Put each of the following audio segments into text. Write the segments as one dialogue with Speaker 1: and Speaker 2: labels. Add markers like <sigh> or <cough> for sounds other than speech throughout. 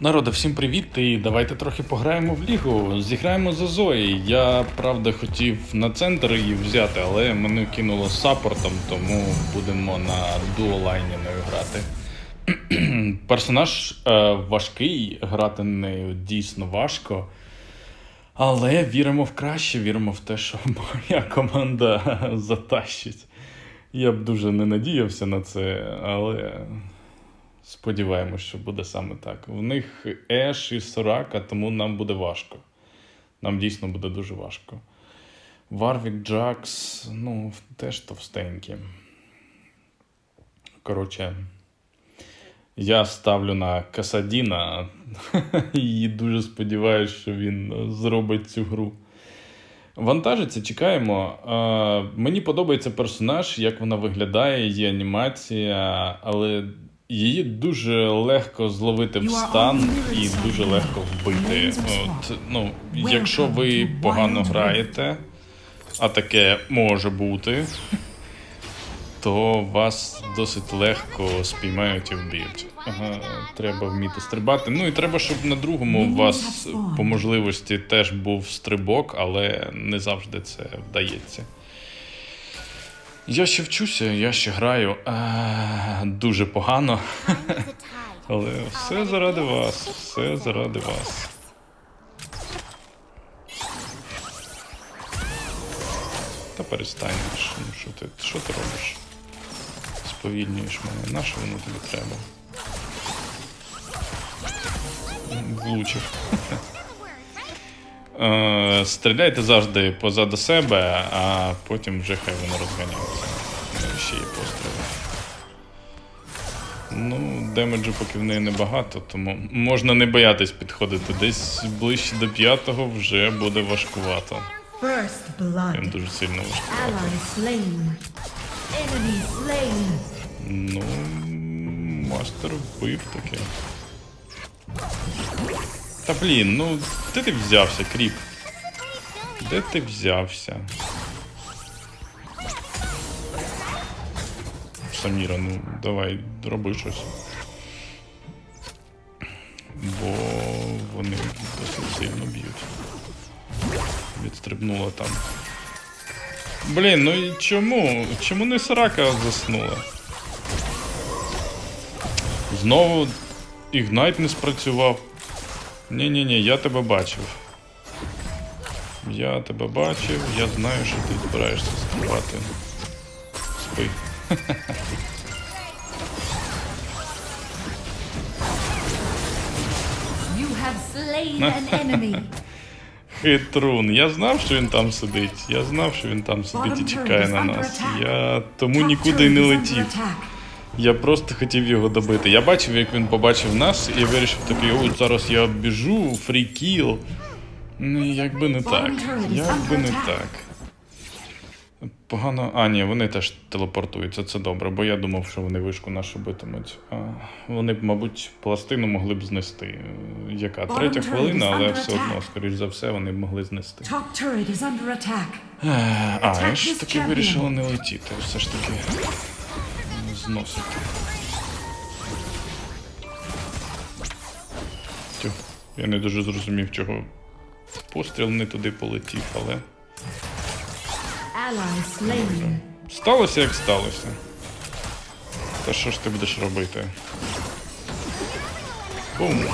Speaker 1: Народи, всім привіт! І давайте трохи пограємо в лігу. Зіграємо за Зої. Я правда хотів на центр її взяти, але мене кинуло саппортом, тому будемо на дуолайні нею грати. <clears throat> Персонаж е, важкий, грати нею дійсно важко. Але віримо в краще, віримо в те, що <laughs> моя команда затащить. Я б дуже не надіявся на це, але сподіваємось, що буде саме так. В них Еш і Сорака, тому нам буде важко. Нам дійсно буде дуже важко. Варвік Джакс, ну, теж товстенькі. Коротше, я ставлю на Касадіна <laughs> і дуже сподіваюся, що він зробить цю гру. Вантажиться, чекаємо. Е, мені подобається персонаж, як вона виглядає, її анімація, але її дуже легко зловити в стан і дуже легко вбити. От, ну, якщо ви погано граєте, а таке може бути, то вас досить легко спіймають і вб'ють. Ага, треба вміти стрибати. Ну і треба, щоб на другому у вас по можливості теж був стрибок, але не завжди це вдається. Я ще вчуся, я ще граю а, дуже погано. <laughs> Але все заради вас, все заради вас. Та перестань, ну що ти, що ти робиш? Сповільнюєш мене, на що воно тобі треба? Влучив. <laughs> Е, Стріляйте завжди позаду себе, а потім вже хай воно розганяється. Ну, Ще є постріли. Ну, демеджу поки в неї небагато, тому можна не боятись підходити. Десь ближче до п'ятого вже буде важкувато. Прям дуже сильно важкувато. Ну, мастер вбив таке. Та блін, ну де ти взявся, кріп? Де ти взявся? Саміра, ну давай, роби щось. Бо вони досить сильно б'ють. Відстрибнула там. Блін, ну і чому? Чому не Сарака заснула? Знову Ігнайт не спрацював. Ні-ні-ні, я тебе бачив. Я тебе бачив, я знаю, що ти збираєшся стрибати. Спи. <laughs> Хитрун. Я знав, що він там сидить. Я знав, що він там сидить і чекає на нас. Я тому нікуди не летів. Я просто хотів його добити. Я бачив, як він побачив нас, і вирішив такий, ой, зараз я біжу, фрікіл. Ну, якби не так. Якби не так. Погано. А, ні, вони теж телепортуються, це добре, бо я думав, що вони вишку нашу битимуть. А, вони б, мабуть, пластину могли б знести. Яка? Третя хвилина, але все одно, скоріш за все, вони б могли знести. А, я ж таки вирішила не летіти, все ж таки зносити. Тю, я не дуже зрозумів, чого постріл не туди полетів, але сталося як сталося. Та що ж ти будеш робити? Бум.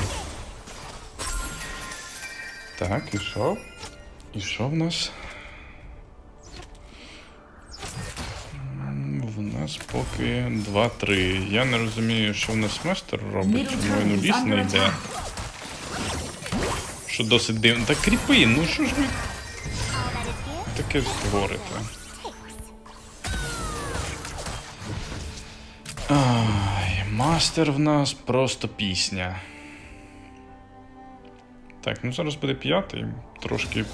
Speaker 1: Так, і що? І що в нас? Нас поки 2-3. Я не розумію, що в нас майстер робить, чому він у ліс не йде. Що досить дивно. Та кріпи, ну що ж ви таке говорите? Ай, мастер в нас просто пісня. Так, ну зараз буде п'ятий. Трошки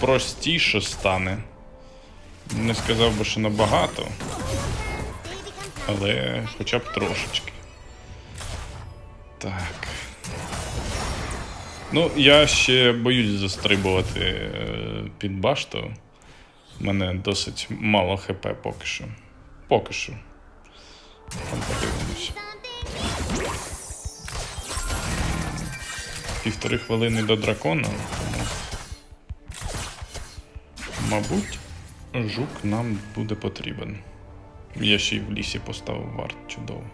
Speaker 1: простіше стане. Не сказав би, що набагато. Але хоча б трошечки. Так. Ну, я ще боюсь застрибувати е, під башту. У мене досить мало хп поки що. Поки що. Там подивимось. півтори хвилини до дракона. Тому, мабуть, жук нам буде потрібен. Я ще й в лісі поставив варт чудово.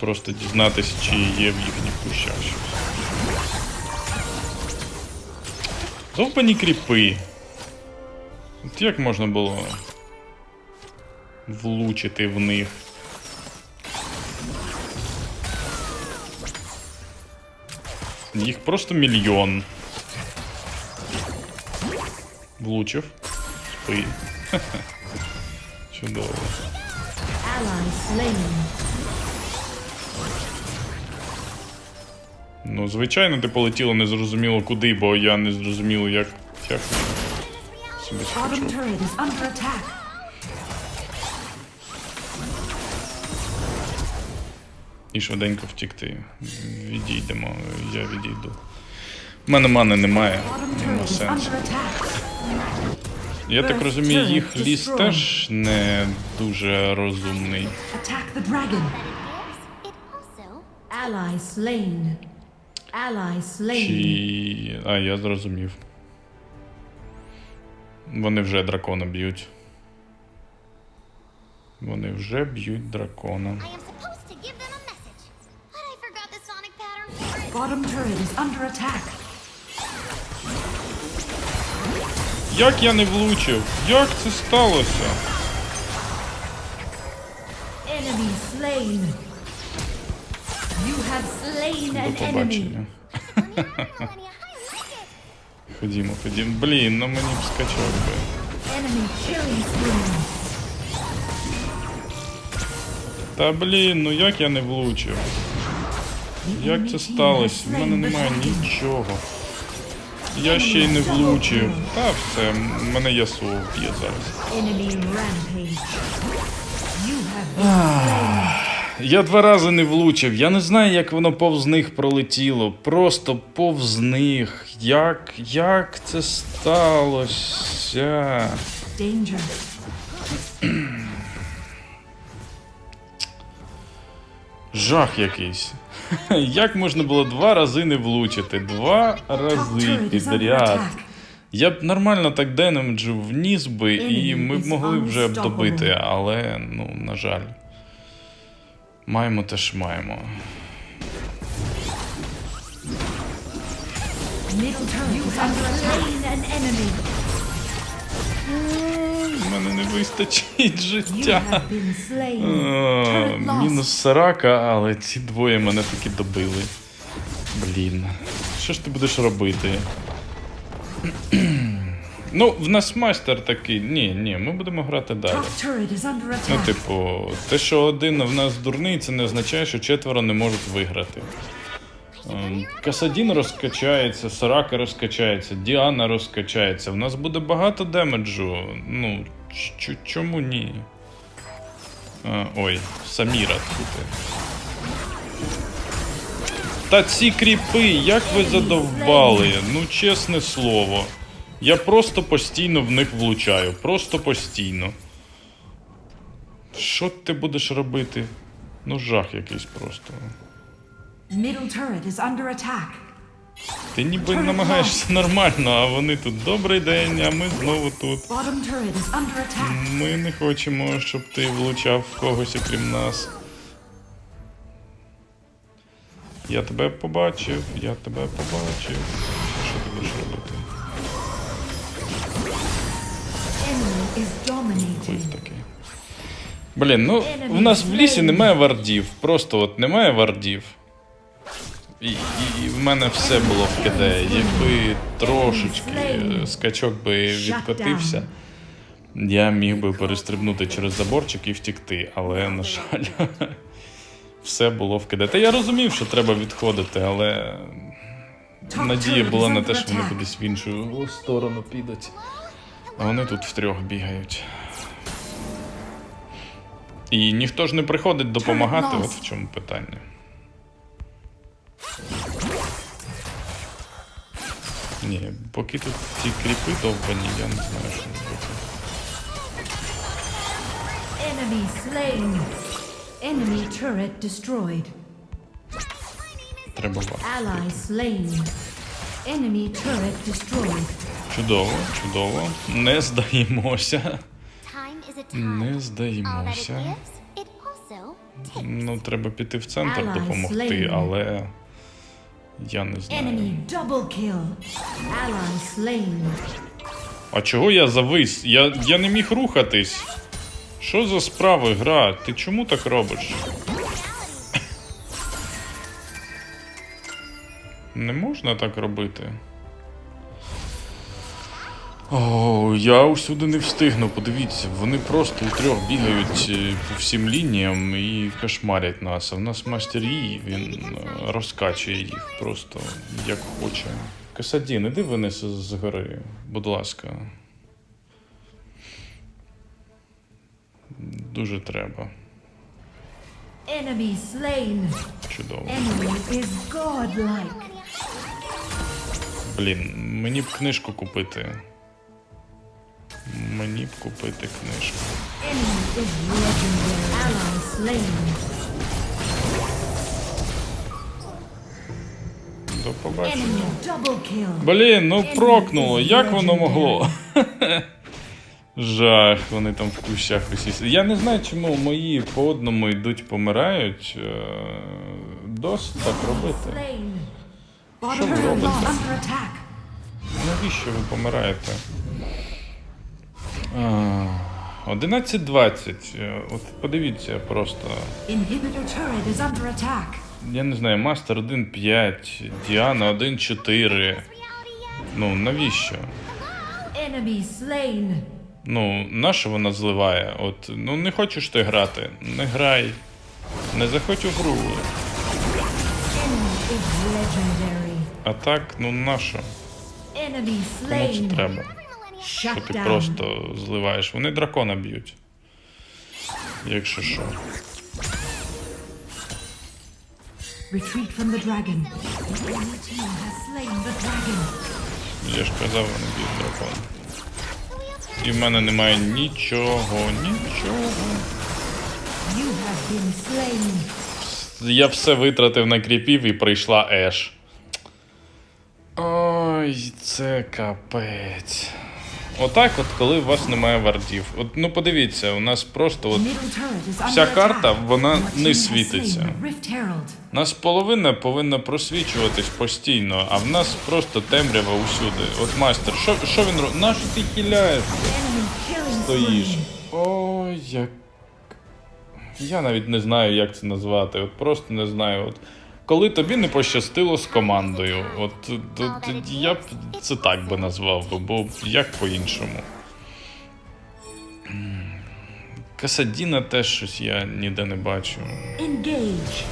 Speaker 1: Просто дізнатися, чи є в їхніх кущах щось. Довбані кріпи. От як можна було влучити в них? Їх просто мільйон. Влучив. Спи. Чудово. Ну, звичайно, ти полетіло незрозуміло куди, бо я не зрозумів, як, як собі. І швиденько втікти. Відійдемо, я відійду. У мене мани немає, нема сенсу. Я так розумію, їх ліс теж не дуже розумний. Чи. А, я зрозумів. Вони вже дракона б'ють. Вони вже б'ють дракона.
Speaker 2: Bottom turret is under attack.
Speaker 1: Як я не влучив? Як це сталося?
Speaker 2: Enemy slain. You have slain
Speaker 1: До
Speaker 2: enemy.
Speaker 1: побачення. Ходімо, ходімо. Блін, ну мені б скачок би.
Speaker 2: Enemy killing spree.
Speaker 1: Та блін, ну як я не влучив? Як це сталося? В мене немає нічого. Я ще й не влучив. Та все, мене ясу вб'є зараз. Я два рази не влучив. Я не знаю, як воно повз них пролетіло. Просто повз них. Як. Як це сталося? Жах якийсь. <laughs> Як можна було два рази не влучити? Два рази підряд. Я б нормально так денемеджу вніс би, і ми б могли вже б добити, але, ну, на жаль. Маємо те ж маємо.
Speaker 2: Middle turret is under. Slain an enemy.
Speaker 1: У мене не вистачить життя.
Speaker 2: slain.
Speaker 1: Е. Мінус Сарака, але ці двоє мене таки добили. Блін. Що ж ти будеш робити? <clears throat> Ну, в нас майстер такий. Ні, ні, ми будемо грати далі. Ну, типу, те, що один в нас дурний, це не означає, що четверо не можуть виграти. Ем, Касадін розкачається, Сорака розкачається, Діана розкачається. В нас буде багато демеджу. Ну, ч- чому ні? Е, ой, Саміра тут. Та ці кріпи, як ви задовбали? Ну, чесне слово. Я просто постійно в них влучаю. Просто постійно. Що ти будеш робити? Ну, жах якийсь просто.
Speaker 2: Middle turret is under attack.
Speaker 1: Ти ніби намагаєшся нормально, а вони тут добрий день, а ми знову тут. Ми не хочемо, щоб ти влучав в когось, окрім нас. Я тебе побачив, я тебе побачив. Що ти будеш робити? Такий. Блін, ну в нас в лісі немає вардів. Просто от немає вардів. І, і, в мене все було в КД. Якби трошечки е, скачок би відкотився, я міг би перестрибнути через заборчик і втікти, але, на жаль, <laughs> все було в КД. Та я розумів, що треба відходити, але надія була на те, що вони кудись в іншу сторону підуть. А вони тут втрьох бігають. І ніхто ж не приходить допомагати, от в чому питання. Ні, поки тут ці кріпи довбані, я не знаю, що робити.
Speaker 2: Enemy slain. Enemy turret destroyed.
Speaker 1: Треба вас.
Speaker 2: Ally slain. Enemy turret destroyed.
Speaker 1: Чудово, чудово. Не здаємося. Не здаємося. Ну, треба піти в центр допомогти, але я не знаю. А чого я завис? Я, я не міг рухатись. Що за справи, гра? Ти чому так робиш? Не можна так робити. О, я усюди не встигну. Подивіться, вони просто у трьох бігають е, по всім лініям і кошмарять нас. А в нас мастер Yi, він е, розкачує їх просто як хоче. Касадін, іди винеси з гори, будь ласка. Дуже треба.
Speaker 2: Enemy slain.
Speaker 1: Чудово.
Speaker 2: Enemy is godlike.
Speaker 1: Блін, мені б книжку купити. Мені б купити книжку. До побачення. Блін, ну прокнуло. Як воно могло? Жах, вони там в кущах усі. Я не знаю, чому мої по одному йдуть, помирають. Е, Досить так робити. Що ви робите? Навіщо ви помираєте? А, 11.20. Е, От подивіться просто. Я не знаю, Мастер 1.5, Діана 1.4.
Speaker 3: Reality?
Speaker 1: Ну, навіщо? Ну, нащо вона зливає? От, ну не хочеш ти грати, не грай. Не заходь у гру. А так, ну нащо?
Speaker 2: Enemy
Speaker 1: Кому це треба? Що ти просто зливаєш? Вони дракона б'ють. Якщо що.
Speaker 2: Retreat from the dragon.
Speaker 1: Я ж казав, вони б'ють дракона. І в мене немає нічого, нічого. Я все витратив на кріпів і прийшла Еш. Ой, це капець. Отак, от коли у вас немає вардів. От ну подивіться, у нас просто от Вся карта, вона не світиться.
Speaker 2: Herald.
Speaker 1: нас половина повинна просвічуватись постійно, а в нас просто темрява усюди. От майстер, що, що він робить? Нащо ти
Speaker 2: killing
Speaker 1: Стоїш. Ой, як. Я навіть не знаю, як це назвати. От просто не знаю. От коли тобі не пощастило з командою, от, от, от я б це так би назвав, бо як по-іншому. Касадіна теж щось я ніде не бачу.
Speaker 2: Engage.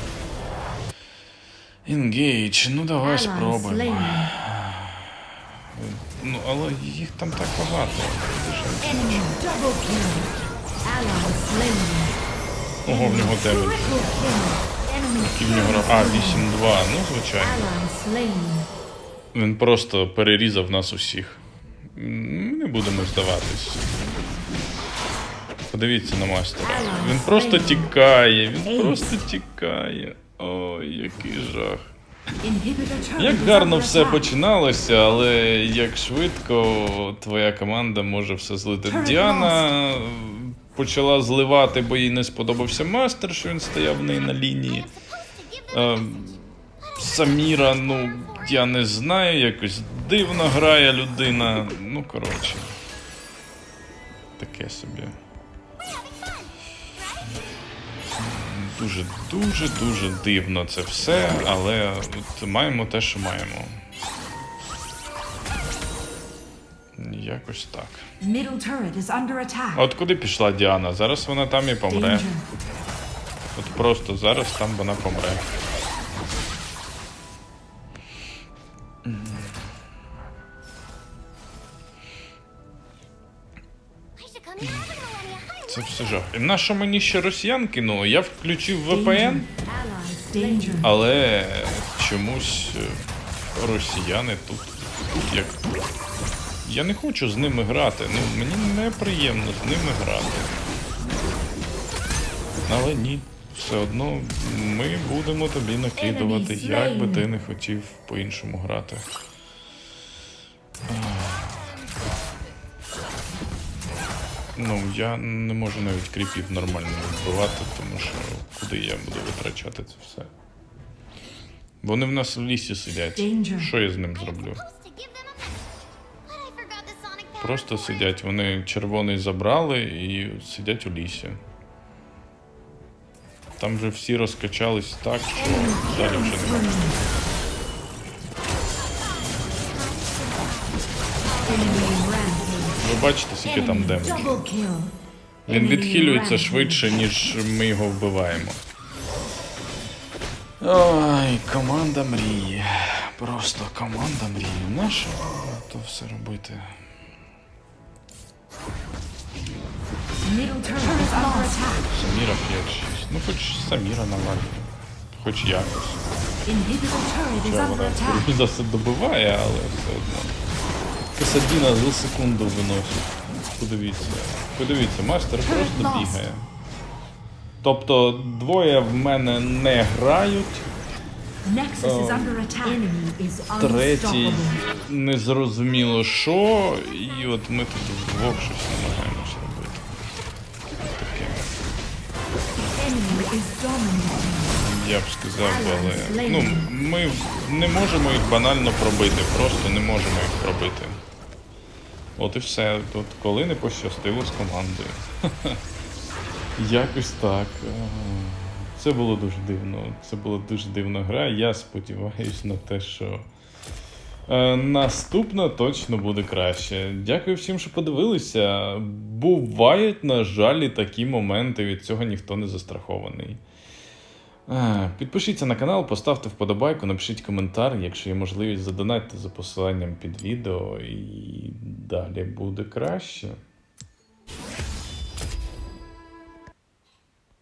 Speaker 1: Engage, ну давай спробуємо. Ну, але їх там так багато. Ого, в нього 9.
Speaker 2: Triple kill. Enemy
Speaker 1: І в нього а, 8-2, ну звичайно. Він просто перерізав нас усіх. Не будемо здаватись. Подивіться на мастера. Він просто тікає, він просто тікає. Ой, який жах. Як гарно все починалося, але як швидко твоя команда може все злити. Діана почала зливати, бо їй не сподобався мастер, що він стояв в неї на лінії. Е, Саміра, ну, я не знаю, якось дивно грає людина. Ну, коротше. Таке собі. Дуже, дуже, дуже дивно це все, але от маємо те, що маємо. Якось так.
Speaker 2: Middle turret is under attack.
Speaker 1: А от куди пішла Діана? Зараз вона там і помре.
Speaker 2: Danger.
Speaker 1: От просто зараз там вона помре. Це все жах. І на що мені ще росіян кинуло? Я включив VPN,
Speaker 2: danger.
Speaker 1: але чомусь е, росіяни тут, тут як. Я не хочу з ними грати. Ну, мені неприємно з ними грати. Але ні, все одно ми будемо тобі накидувати, як би ти не хотів по-іншому грати. Ну, я не можу навіть кріпів нормально вбивати, тому що куди я буду витрачати це все. Вони в нас в лісі сидять. Що я з ним зроблю? Просто сидять. Вони червоний забрали і сидять у лісі. Там вже всі розкачались так, що далі вже немає. Ви бачите, скільки там
Speaker 2: kill.
Speaker 1: Він відхилюється швидше, ніж ми його вбиваємо. Ой, команда мрії. Просто команда мрії. Нащо то все робити? Саміра 5-6. Ну хоч Саміра навалює. Хоч якось. Хоча вона за все добиває, але все одно. Касадіна за секунду виносить. Подивіться. Подивіться, майстер просто бігає. Тобто двоє в мене не грають, третій
Speaker 2: unstoppable.
Speaker 1: незрозуміло що, і от ми тут вдвох щось намагаємося робити. Таке. Я б сказав, але ну, ми не можемо їх банально пробити, просто не можемо їх пробити. От і все. Тут коли не пощастило з командою. <laughs> Якось так. Це було дуже дивно. Це була дуже дивна гра. Я сподіваюся на те, що е, наступна точно буде краще. Дякую всім, що подивилися. Бувають, на жаль, такі моменти. Від цього ніхто не застрахований. Підпишіться на канал, поставте вподобайку, напишіть коментар, якщо є можливість, задонатьте за посиланням під відео, і далі буде краще.